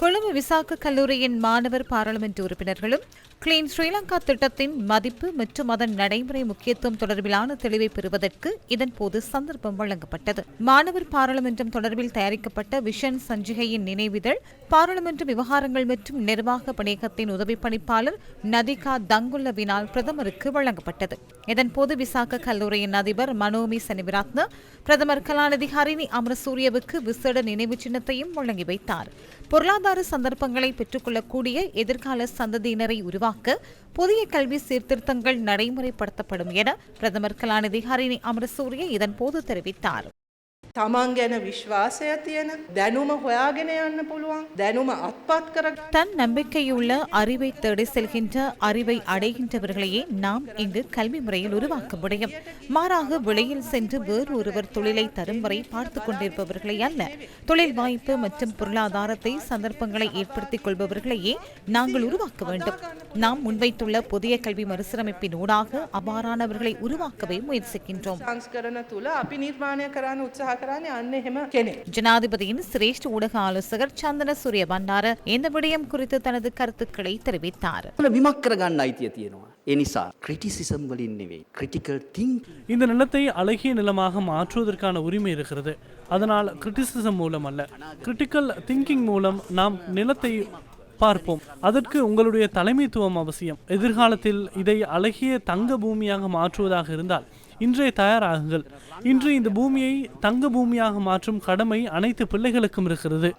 கொழும்பு விசாக கல்லூரியின் மாணவர் பாராளுமன்ற உறுப்பினர்களும் கிளீன் ஸ்ரீலங்கா திட்டத்தின் மதிப்பு மற்றும் அதன் நடைமுறை முக்கியத்துவம் தொடர்பிலான தெளிவை பெறுவதற்கு இதன்போது சந்தர்ப்பம் வழங்கப்பட்டது. மாணவர் பாராளுமன்றம் தொடர்பில் தயாரிக்கப்பட்ட விஷன் சஞ்சிகையின் நினைவிதழ் பாராளுமன்ற விவகாரங்கள் மற்றும் நிர்வாக பணியகத்தின் உதவி பணிப்பாளர் நதிகா தங்குல்லவினால் பிரதமருக்கு வழங்கப்பட்டது. இதன்போது விசாக கல்லூரியின் அதிபர் மனோமி சனிவிராத்ன பிரதமர் கலாநிதி ஹரிணி அமரசூரியவுக்கு விசேட நினைவு சின்னத்தையும் வழங்கி வைத்தார். பொருளாதார சந்தர்ப்பங்களை பெற்றுக்கொள்ளக்கூடிய எதிர்கால சந்ததியினரை உருவாக்க புதிய கல்வி சீர்திருத்தங்கள் நடைமுறைப்படுத்தப்படும் என பிரதமர் கலாநிதி ஹரிணி அமரசூரிய இதன்போது தெரிவித்தார். තමන් ගැන විශ්වාසය තියෙන දැනුම හොයාගෙන යන්න පුළුවන් දැනුම අත්පත් කර தன் நம்பிக்கையுள்ள அறிவை தேடி செல்கின்ற அறிவை அடைகின்றவர்களையே நாம் இங்கு கல்வி முறையில் உருவாக்க முடியும் மாறாக வெளியில் சென்று வேறு ஒருவர் தொழிலை தரும் வரை பார்த்துக் கொண்டிருப்பவர்களை அல்ல தொழில் வாய்ப்பு மற்றும் பொருளாதாரத்தை சந்தர்ப்பங்களை ஏற்படுத்திக் கொள்பவர்களையே நாங்கள் உருவாக்க வேண்டும் நாம் முன்வைத்துள்ள புதிய கல்வி மறுசீரமைப்பின் ஊடாக அவ்வாறானவர்களை உருவாக்கவே முயற்சிக்கின்றோம் සංස්කරන තුළ අපි නිර්මාණය කරන්න උත්සාහ කරන්නේ අන්න එහෙම කෙනෙක්. ஜனாதிபதியின் சிரேஷ்ட ஊடக ஆலோசகர் சந்தன சூரிய பண்டார இந்த விடயம் குறித்து தனது கருத்துக்களை தெரிவித்தார் වල විමක් කරගන්න අයිතිය තියෙනවා. ඒ නිසා ක්‍රිටිසිසම් වලින් නෙවෙයි. ක්‍රිටිකල් තිංක් இந்த நிலத்தை அழகிய நிலமாக மாற்றுவதற்கான உரிமை இருக்கிறது அதனால் கிரிட்டிசிசம் மூலம் அல்ல கிரிட்டிக்கல் திங்கிங் மூலம் நாம் நிலத்தை பார்ப்போம் அதற்கு உங்களுடைய தலைமைத்துவம் அவசியம் எதிர்காலத்தில் இதை அழகிய தங்க பூமியாக மாற்றுவதாக இருந்தால் இன்றே தயாராகுங்கள். இன்று இந்த பூமியை தங்க பூமியாக மாற்றும் கடமை அனைத்து பிள்ளைகளுக்கும் இருக்கிறது.